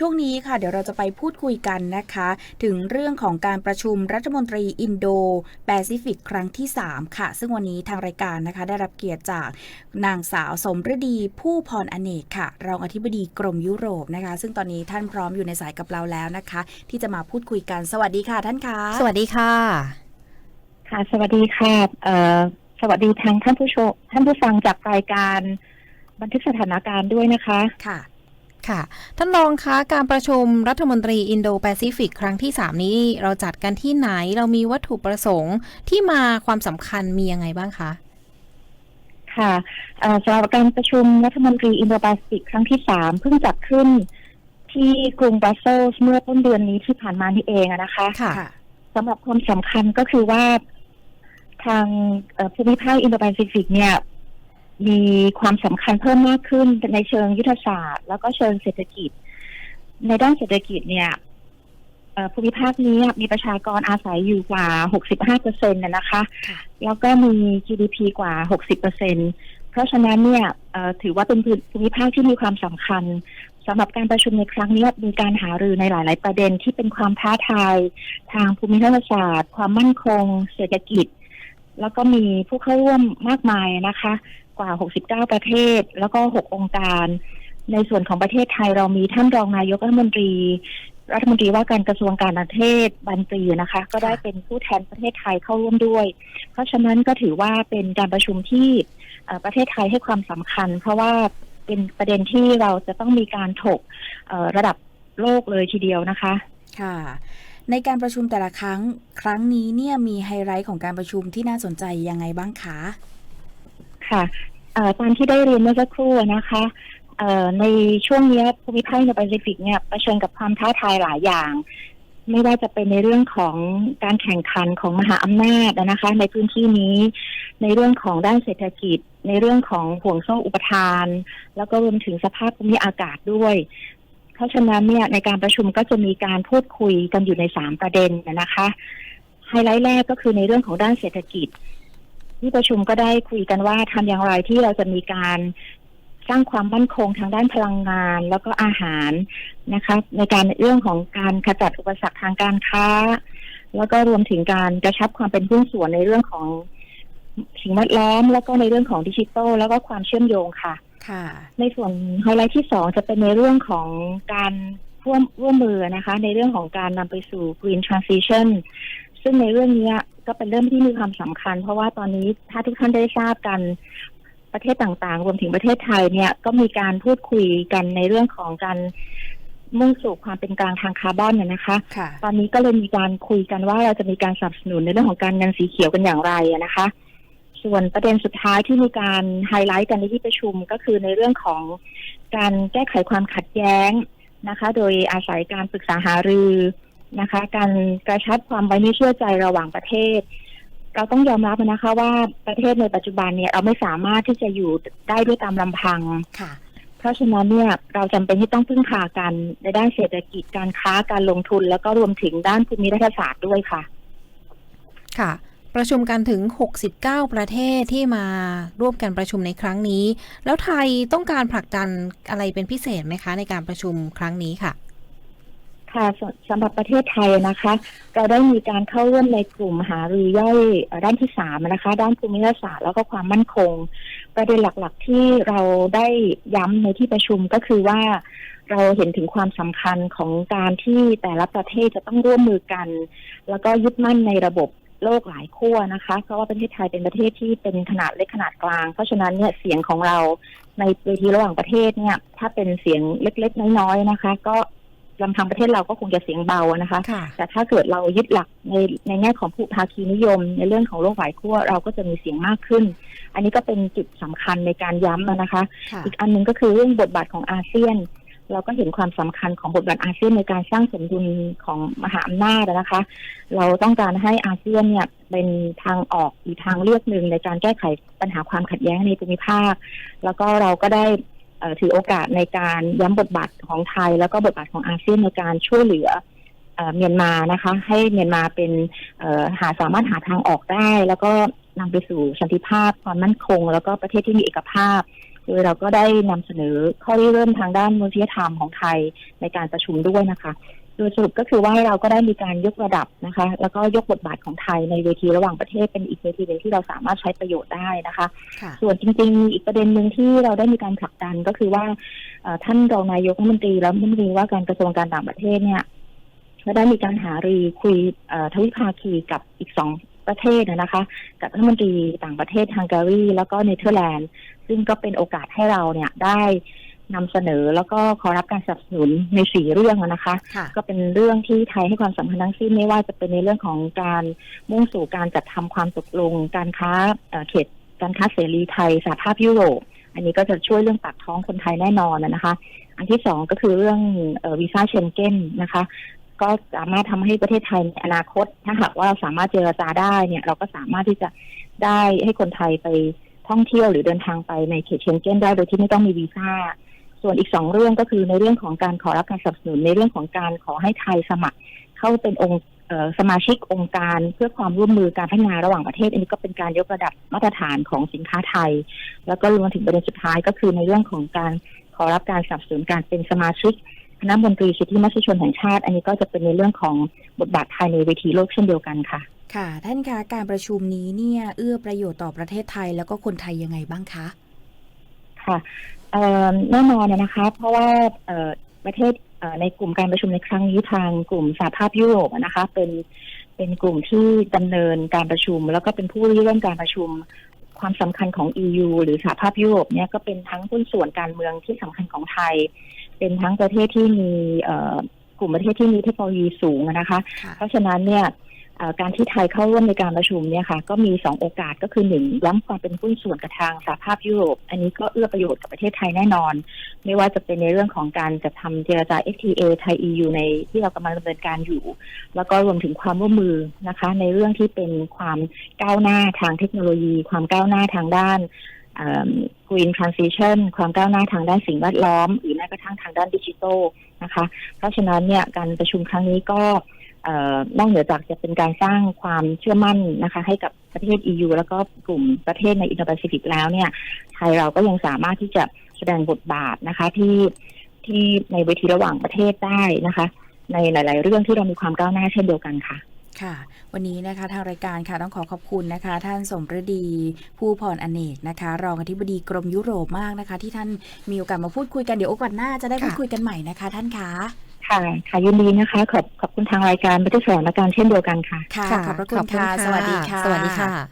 ช่วงนี้ค่ะเดี๋ยวเราจะไปพูดคุยกันนะคะ ถึงเรื่องของการประชุมรัฐมนตรีอินโดแปซิฟิกครั้งที่ 3 ค่ะ ซึ่งวันนี้ทางรายการนะคะ ได้รับเกียรติจากนางสาวสมฤดีผู้พรอเนกค่ะ รองอธิบดีกรมยุโรปนะคะ ซึ่งตอนนี้ท่านพร้อมอยู่ในสายกับเราแล้วนะคะ ที่จะมาพูดคุยกันสวัสดีค่ะท่านคะสวัสดีค่ะ ค่ะ สวัสดีค่ะเอ่อสวัสดีทางท่านผู้ชมท่านผู้ฟังจากรายการบันทึกสถานการณ์ด้วยนะคะค่ะ ค่ะ ท่านรองคะการประชุมรัฐมนตรีอินโดแปซิฟิกครั้งที่ 3 นี้เราจัดกันที่ไหนเรามีวัตถุประสงค์ที่มาความสำคัญมียังไงบ้างคะค่ะเอ่อสำหรับการประชุมรัฐมนตรีอินโดแปซิฟิกครั้งที่สามเพิ่งจัดขึ้นที่กรุงบรัสเซลส์เมื่อต้นเดือนนี้ที่ผ่านมานี่เองอะนะคะค่ะค่ะสำหรับความสำคัญก็คือว่าทางเอ่อภูมิภาคอินโดแปซิฟิกเนี่ย มีความสำคัญเพิ่มมากขึ้นในเชิงยุทธศาสตร์ แล้วก็เชิงเศรษฐกิจ ในด้านเศรษฐกิจเนี่ยเอ่อภูมิภาคนี้มีประชากรอาศัยอยู่กว่า 65เปอร์เซ็นต์นะคะค่ะแล้วก็มี GDP กว่า 60เปอร์เซ็นเพราะฉะนั้นเนี่ยเอ่อถือว่าเป็นภูมิภาคที่มีความสำคัญสำหรับการประชุมในครั้งนี้มีการหารือในหลาย ๆ ประเด็นที่เป็นความท้าทาย ทางภูมิทัศศาสตร์ ความมั่นคง เศรษฐกิจ แล้วก็มีผู้เข้าร่วมมากมายนะคะ กว่า 69 ประเทศ แล้วก็ 6 องค์การ ในส่วนของประเทศไทยเรามีท่านรองนายกรัฐมนตรี รัฐมนตรีว่าการกระทรวงการต่างประเทศบันตรีนะคะ ก็ได้เป็นผู้แทนประเทศไทยเข้าร่วมด้วย เพราะฉะนั้นก็ถือว่าเป็นการประชุมที่ประเทศไทยให้ความสำคัญ เพราะว่าเป็นประเด็นที่เราจะต้องมีการถกระดับโลกเลยทีเดียวนะคะ ค่ะ ในการประชุมแต่ละครั้ง ครั้งนี้เนี่ยมีไฮไลท์ของการประชุมที่น่าสนใจยังไงบ้างคะ ค่ะตามที่ได้เรียนเมื่อสักครู่นะคะในช่วงนี้ภูมิภาคในแปซิฟิกเนี่ยเผชิญกับความท้าทายหลายอย่าง ไม่ว่าจะเป็นในเรื่องของการแข่งขันของมหาอำนาจนะคะ ในพื้นที่นี้ ในเรื่องของด้านเศรษฐกิจ ในเรื่องของห่วงโซ่อุปทาน แล้วก็รวมถึงสภาพภูมิอากาศด้วย เพราะฉะนั้นเนี่ยในการประชุมก็จะมีการพูดคุยกันอยู่ในสามประเด็นนะคะไฮไลท์แรกก็คือในเรื่องของด้านเศรษฐกิจ ที่ประชุมก็ได้คุยกันว่าทำอย่างไรที่เราจะมีการสร้างความมั่นคงทางด้านพลังงาน แล้วก็อาหารนะคะในการเรื่องของการขจัดอุปสรรคทางการค้า แล้วก็รวมถึงการกระชับความเป็นหุ้นส่วนในเรื่องของสิ่งแวดล้อม แล้วก็ในเรื่องของดิจิทัลแล้วก็ความเชื่อมโยงค่ะ ในส่วนไฮไลท์ที่สองจะเป็นในเรื่องของการร่วมร่วมมือนะคะ ในเรื่องของการนำไปสู่ green transition ซึ่งในเรื่องนี้ก็เป็นเรื่องที่มีความสำคัญ เพราะว่าตอนนี้ถ้าทุกท่านได้ทราบกันประเทศต่างๆ รวมถึงประเทศไทยเนี่ยก็มีการพูดคุยกันในเรื่องของการมุ่งสู่ความเป็นกลางทางคาร์บอนเนี่ยนะคะค่ะตอนนี้ก็เลยมีการคุยกันว่าเราจะมีการสนับสนุนในเรื่องของการเงินสีเขียวกันอย่างไรอะนะคะ ส่วนประเด็นสุดท้ายที่มีการไฮไลท์กันในที่ประชุมก็คือในเรื่องของการแก้ไขความขัดแย้งนะคะ โดยอาศัยการปรึกษาหารือนะคะ การกระชับความไว้เนื้อเชื่อใจระหว่างประเทศ เราต้องยอมรับนะคะว่าประเทศในปัจจุบันเนี่ยเราไม่สามารถที่จะอยู่ได้ด้วยตามลำพังค่ะ เพราะฉะนั้นเนี่ยเราจำเป็นที่ต้องพึ่งพากันในด้านเศรษฐกิจการค้าการลงทุน แล้วก็รวมถึงด้านภูมิรัฐศาสตร์ด้วยค่ะ ค่ะ ประชุมกันถึง 69 ประเทศที่มาร่วมกันประชุมในครั้งนี้ แล้วไทยต้องการผลักดันอะไรเป็นพิเศษไหมคะ ในการประชุมครั้งนี้ค่ะค่ะสำหรับประเทศไทยนะคะ เราได้มีการเข้าร่วมในกลุ่มหารือย่อยด้านที่สามนะคะ ด้านภูมิรัศาสตร์แล้วก็ความมั่นคง ประเด็นหลักๆ ที่เราได้ย้ำในที่ประชุมก็คือว่า เราเห็นถึงความสำคัญของการที่แต่ละประเทศจะต้องร่วมมือกัน แล้วก็ยึดมั่นในระบบ โลกหลายขั้วนะคะ เพราะว่าประเทศไทยเป็นประเทศที่เป็นขนาดเล็กขนาดกลาง เพราะฉะนั้นเนี่ยเสียงของเราในเวทีระหว่างประเทศเนี่ย ถ้าเป็นเสียงเล็กๆน้อยๆนะคะ ก็ลำพังประเทศเราก็คงจะเสียงเบานะคะค่ะแต่ถ้าเกิดเรายึดหลักในในแง่ของผู้ภาคีนิยม ในเรื่องของโลกหลายขั้วเราก็จะมีเสียงมากขึ้น อันนี้ก็เป็นจุดสำคัญในการย้ำนะคะค่ะอีกอันหนึงก็คือเรื่องบทบาทของอาเซียน เราก็เห็นความสำคัญของบทบาทอาเซียนในการสร้างสมดุลของมหาอำนาจนะคะ เราต้องการให้อาเซียนเนี่ยเป็นทางออกอีกทางเลือกหนึ่งในการแก้ไขปัญหาความขัดแย้งในภูมิภาค แล้วก็เราก็ได้ถือโอกาสในการย้ำบทบาทของไทย แล้วก็บทบาทของอาเซียนในการช่วยเหลือเมียนมานะคะ ให้เมียนมาเป็นหาสามารถหาทางออกได้ แล้วก็นำไปสู่สันติภาพความมั่นคง แล้วก็ประเทศที่มีเอกภาพ โดยเราก็ได้นำเสนอข้อริเริ่มทางด้านมนุษยธรรมของไทยในการประชุมด้วยนะคะ โดยสรุปก็คือว่าเราก็ได้มีการยกระดับนะคะ แล้วก็ยกบทบาทของไทยในเวทีระหว่างประเทศเป็นอีกเวทีหนึ่งที่เราสามารถใช้ประโยชน์ได้นะคะค่ะส่วนจริงๆ อีกประเด็นหนึ่งที่เราได้มีการผลักดันก็คือว่าเอ่อท่านรองนายกรัฐมนตรีและรัฐมนตรีว่าการกระทรวงการต่างประเทศเนี่ยก็ได้มีการหารือคุยเอ่อทวิภาคีกับอีกสอง ประเทศนะนะคะ กับรัฐมนตรีต่างประเทศฮังการี แล้วก็เนเธอร์แลนด์ ซึ่งก็เป็นโอกาสให้เราเนี่ยได้นำเสนอแล้วก็ขอรับการสนับสนุนในสี่เรื่องนะคะค่ะก็เป็นเรื่องที่ไทยให้ความสำคัญทั้งสิ้นไม่ว่าจะเป็นในเรื่องของการมุ่งสู่การจัดทำความตกลง การค้าเอ่อเขตการค้าเสรีไทยสหภาพยุโรป อันนี้ก็จะช่วยเรื่องปากท้องคนไทยแน่นอนนะคะ อันที่สองก็คือเรื่องเออวีซ่าเชนเก้นนะคะ ก็สามารถทำให้ประเทศไทยในอนาคต ถ้าหากว่าสามารถเจรจาได้เนี่ย เราก็สามารถที่จะได้ให้คนไทยไปท่องเที่ยวหรือเดินทางไปในเขตเชนเก้นได้โดยที่ไม่ต้องมีวีซ่า ส่วนอีกสองเรื่องก็คือในเรื่องของการขอรับการสนับสนุนในเรื่องของการขอให้ไทยสมัคร เข้าเป็นองค์สมาชิกองค์การเพื่อความร่วมมือการพัฒนาระหว่างประเทศ อันนี้ก็เป็นการยกระดับมาตรฐานของสินค้าไทย แล้วก็รวมถึงประเด็นสุดท้ายก็คือในเรื่องของการขอรับการสนับสนุนการเป็นสมาชิก คณะมนตรีสิทธิมนุษยชนแห่งชาติ อันนี้ก็จะเป็นในเรื่องของบทบาทไทยในเวทีโลกเช่นเดียวกันค่ะ ค่ะ ท่านคะการประชุมนี้เนี่ยเอื้อประโยชน์ต่อประเทศไทยแล้วก็คนไทยยังไงบ้างคะค่ะเอ่อแน่นอนนะคะ เพราะว่าเอ่อประเทศเอ่อในกลุ่มการประชุมในครั้งนี้ทางกลุ่มสหภาพยุโรปนะคะ เป็นเป็นกลุ่มที่ดำเนินการประชุม แล้วก็เป็นผู้ริเริ่มการประชุมความสำคัญของ EU หรือสหภาพยุโรปเนี่ยก็เป็นทั้งหุ้นส่วนการเมืองที่สำคัญของไทย เป็นทั้งประเทศที่มีเอ่อกลุ่มประเทศที่มีเทคโนโลยีสูงอะนะคะค่ะเพราะฉะนั้นเนี่ยเอ่อการที่ไทยเข้าร่วมในการประชุมเนี่ยค่ะก็มีสองโอกาสก็คือหนึ่งย้ำความเป็นหุ้นส่วนกับทางสหภาพยุโรป อันนี้ก็เอื้อประโยชน์กับประเทศไทยแน่นอน ไม่ว่าจะเป็นในเรื่องของการจัดทำเจรจา FTA ไทย EU ในที่เรากำลังดำเนินการอยู่ แล้วก็รวมถึงความร่วมมือนะคะ ในเรื่องที่เป็นความก้าวหน้าทางเทคโนโลยี ความก้าวหน้าทางด้านเอ่อ green transition ความก้าวหน้าทางด้านสิ่งแวดล้อม หรือแม้กระทั่งทางด้านดิจิทัลนะคะ เพราะฉะนั้นเนี่ยการประชุมครั้งนี้ก็นอกเหนือจากจะเป็นการสร้างความเชื่อมั่นนะคะ ให้กับประเทศ EU แล้วก็กลุ่มประเทศในอินโดแปซิฟิกแล้วเนี่ยไทยเราก็ยังสามารถที่จะแสดงบทบาทนะคะที่ที่ในเวทีระหว่างประเทศได้นะคะ ในหลาย ๆ เรื่องที่เรามีความก้าวหน้าเช่นเดียวกันค่ะ ค่ะ วันนี้นะคะทางรายการค่ะต้องขอขอบคุณนะคะ ท่านสมฤดี ผู้พรอเนกนะคะ รองอธิบดีกรมยุโรปมากนะคะ ที่ท่านมีโอกาสมาพูดคุยกันเดี๋ยวโอกาสหน้าจะได้ค่ะพูดคุยกันใหม่นะคะ ท่านคะค่ะค่ะยินดีนะคะ ขอบขอบคุณทางรายการบันทึกสถานการณ์เช่นเดียวกันค่ะ ค่ะ ขอบพระคุณค่ะ สวัสดีค่ะ สวัสดีค่ะ